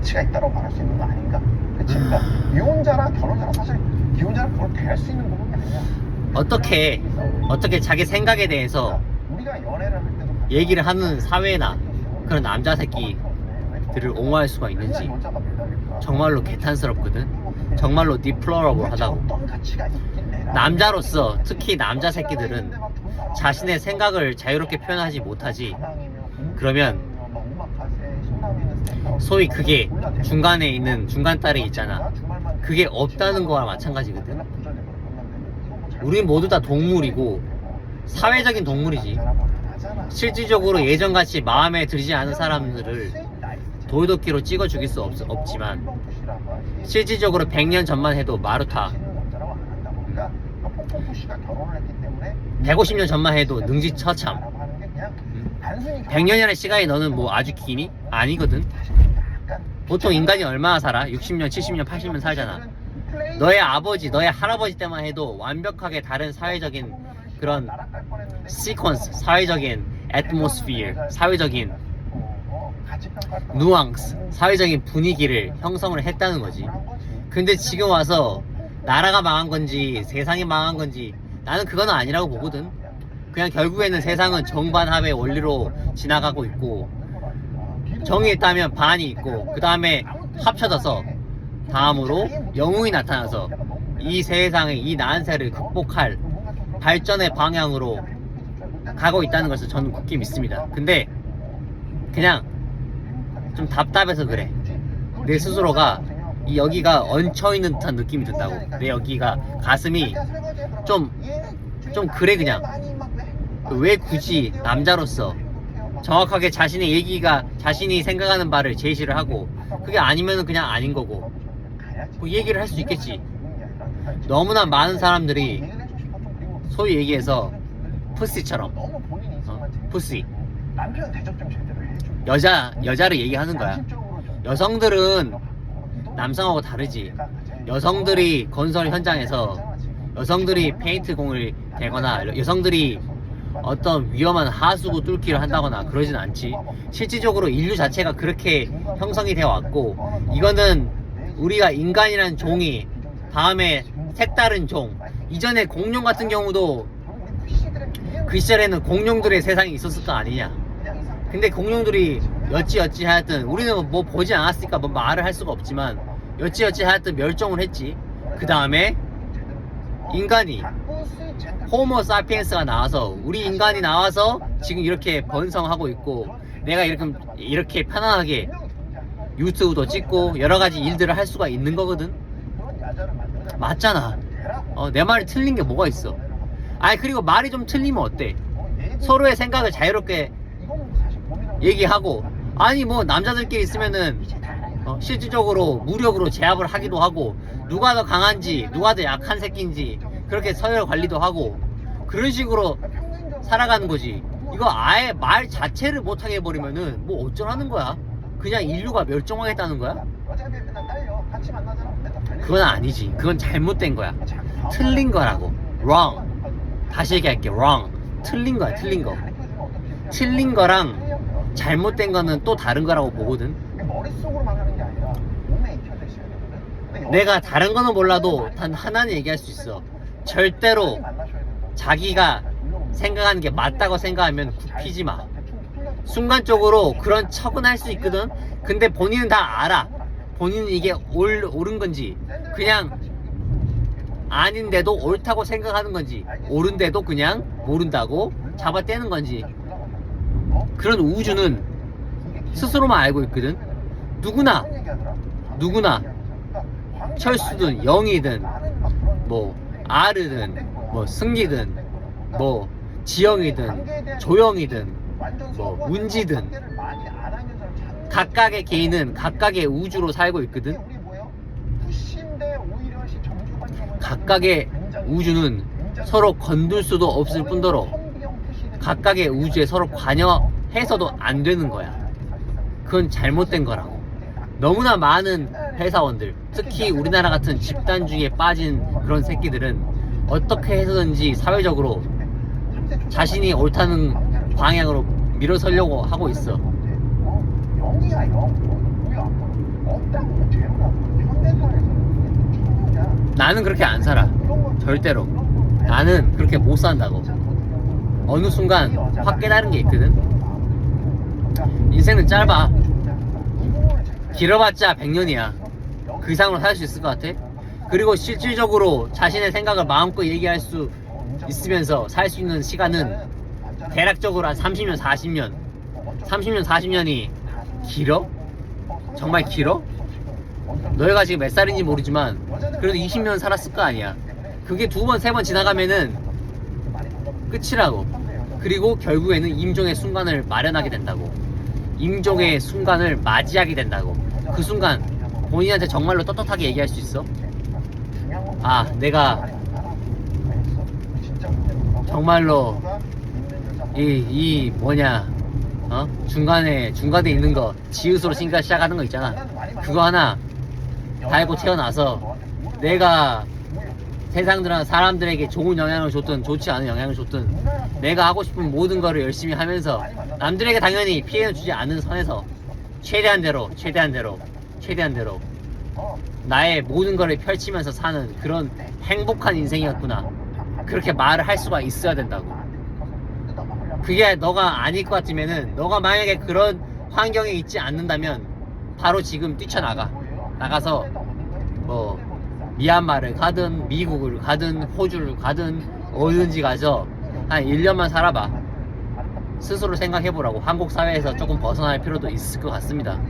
가치가 있다고 말할 수 있는 거 아닌가? 그치? 그러니까 이혼자랑 결혼자랑 사실 이혼자랑 그걸 대할 수 있는 부분이 아니야. 어떻게 어떻게 자기 생각에 대해서 우리가 연애를 할 때도 얘기를 하는 사회나 그런 남자 새끼들을 옹호할 수가 있는지 정말로 개탄스럽거든. 정말로 디플로러블 하다고. 남자로서 특히 남자 새끼들은 자신의 생각을 자유롭게 표현하지 못하지. 그러면 소위 그게 중간에 있는 중간 딸이 있잖아. 그게 없다는 거와 마찬가지거든. 우리 모두 다 동물이고 사회적인 동물이지. 실질적으로 예전같이 마음에 들지 않은 사람들을 돌도끼로 찍어 죽일 수 없, 없지만 실질적으로 100년 전만 해도 마루타 150년 전만 해도 능지 처참 100년이라는 시간이 너는 뭐 아주 기니? 아니거든 보통 인간이 얼마나 살아? 60년, 70년, 80년 살잖아 너의 아버지, 너의 할아버지 때만 해도 완벽하게 다른 사회적인 그런 시퀀스, 사회적인 애트모스피어, 사회적인 누앙스, 사회적인 분위기를 형성을 했다는 거지. 근데 지금 와서 나라가 망한 건지 세상이 망한 건지 나는 그건 아니라고 보거든. 그냥 결국에는 세상은 정반합의 원리로 지나가고 있고 정이 있다면 반이 있고 그 다음에 합쳐져서 다음으로 영웅이 나타나서 이 세상의 이 난세를 극복할 발전의 방향으로 가고 있다는 것을 저는 굳게 믿습니다. 근데 그냥 좀 답답해서 그래. 내 스스로가 이 여기가 얹혀 있는 듯한 느낌이 든다고. 내 여기가 가슴이 좀 좀 그래 그냥. 왜 굳이 남자로서 정확하게 자신의 얘기가 자신이 생각하는 바를 제시를 하고 그게 아니면은 그냥 아닌 거고 그 얘기를 할 수 있겠지. 너무나 많은 사람들이 소위 얘기해서 푸시처럼 어? 푸시. 여자 여자를 얘기하는 거야. 여성들은 남성하고 다르지. 여성들이 건설 현장에서 여성들이 페인트 공을 대거나 여성들이 어떤 위험한 하수구 뚫기를 한다거나 그러진 않지. 실질적으로 인류 자체가 그렇게 형성이 되어 왔고 이거는 우리가 인간이란 종이 다음에 색다른 종 이전에 공룡 같은 경우도 그 시절에는 공룡들의 세상이 있었을 거 아니냐. 근데 공룡들이 여찌여찌 하여튼 우리는 뭐 보지 않았으니까 뭐 말을 할 수가 없지만 여찌여찌 하여튼 멸종을 했지. 그 다음에 인간이 호모 사피엔스가 나와서 우리 인간이 나와서 지금 이렇게 번성하고 있고 내가 이렇게 이렇게 편안하게 유튜브도 찍고 여러 가지 일들을 할 수가 있는 거거든. 맞잖아. 어, 내 말이 틀린 게 뭐가 있어? 아니 그리고 말이 좀 틀리면 어때? 서로의 생각을 자유롭게 얘기하고 아니 뭐 남자들끼리 있으면은 어, 실질적으로 무력으로 제압을 하기도 하고 누가 더 강한지 누가 더 약한 새끼인지 그렇게 서열 관리도 하고 그런 식으로 살아가는 거지. 이거 아예 말 자체를 못하게 해버리면은 뭐 어쩌라는 거야? 그냥 인류가 멸종하겠다는 거야? 그건 아니지. 그건 잘못된 거야. 틀린 거라고. Wrong. 다시 얘기할게. Wrong. 틀린 거야 틀린 거. 틀린 거랑 잘못된 거는 또 다른 거라고 보거든. 머릿속으로만 하는 게 아니라 몸에 익혀져 있어야 되거든. 근데 내가 다른 거는 몰라도 단 하나는 얘기할 수 있어. 절대로. 자기가 생각하는 게 맞다고 생각하면 굽히지 마. 순간적으로 그런 척은 할 수 있거든. 근데 본인은 다 알아. 본인은 이게 옳, 옳은 건지. 그냥 아닌데도 옳다고 생각하는 건지. 옳은데도 그냥 모른다고 잡아떼는 건지. 그런 우주는 스스로만 알고 있거든. 누구나 누구나 철수든 영이든 뭐 아르든 뭐 승기든 뭐 지영이든 조영이든 뭐 운지든 각각의 개인은 각각의 우주로 살고 있거든 각각의 우주는 서로 건들 수도 없을 뿐더러 각각의 우주에 서로 관여해서도 안 되는 거야. 그건 잘못된 거라고. 너무나 많은 네. 회사원들 특히 그렇죠. 우리나라 같은 집단 중에 빠진 그런 새끼들은 어떻게 해서든지 사회적으로 자신이 옳다는 방향으로 밀어서려고 하고 있어. 나는 그렇게 안 살아. 절대로. 나는 그렇게 못 산다고. 어느 순간 확 깨달은 게 있거든. 인생은 짧아. 길어봤자 100년이야. 그 이상으로 살 수 있을 것 같아? 그리고 실질적으로 자신의 생각을 마음껏 얘기할 수 있으면서 살 수 있는 시간은 대략적으로 한 30년, 40년. 30년, 40년이 길어? 정말 길어? 너희가 지금 몇 살인지 모르지만 그래도 20년 살았을 거 아니야. 그게 두 번, 세 번 지나가면은 끝이라고. 그리고 결국에는 임종의 순간을 마련하게 된다고. 임종의 순간을 맞이하게 된다고. 그 순간 본인한테 정말로 떳떳하게 얘기할 수 있어? 아, 내가 정말로 이, 이 뭐냐, 어? 중간에, 중간에 있는 거, 지읒으로 생각 시작하는 거 있잖아. 그거 하나 달고 태어나서 내가 세상들한 사람들에게 좋은 영향을 줬든 좋지 않은 영향을 줬든 내가 하고 싶은 모든 거를 열심히 하면서 남들에게 당연히 피해는 주지 않는 선에서 최대한 대로 최대한 대로 최대한 대로. 나의 모든 거를 펼치면서 사는 그런 행복한 인생이었구나. 그렇게 말을 할 수가 있어야 된다고. 그게 너가 아닐 것 같으면은 너가 만약에 그런 환경에 있지 않는다면 바로 지금 뛰쳐나가. 나가서 뭐 미얀마를 가든 미국을 가든 호주를 가든 어디든지 가서 한 1년만 살아봐 스스로 생각해보라고 한국 사회에서 조금 벗어날 필요도 있을 것 같습니다.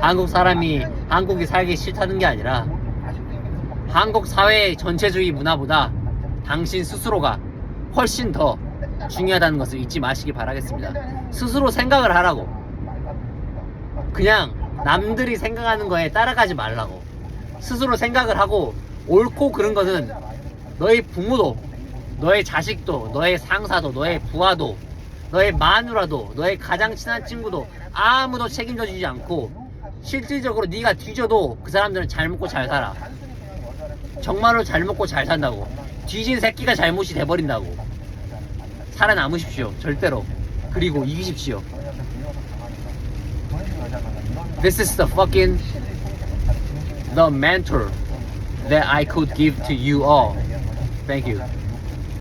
한국 사람이 한국이 살기 싫다는 게 아니라 한국 사회의 전체주의 문화보다 당신 스스로가 훨씬 더 중요하다는 것을 잊지 마시기 바라겠습니다. 스스로 생각을 하라고. 그냥 남들이 생각하는 거에 따라가지 말라고. 스스로 생각을 하고 옳고 그른 것은 너의 부모도 너의 자식도 너의 상사도 너의 부하도 너의 마누라도 너의 가장 친한 친구도 아무도 책임져 주지 않고 실질적으로 네가 뒤져도 그 사람들은 잘 먹고 잘 살아. 정말로 잘 먹고 잘 산다고. 뒤진 새끼가 잘못이 돼버린다고. 살아남으십시오 절대로. 그리고 이기십시오. This is the fucking the mentor that I could give to you all. Thank you.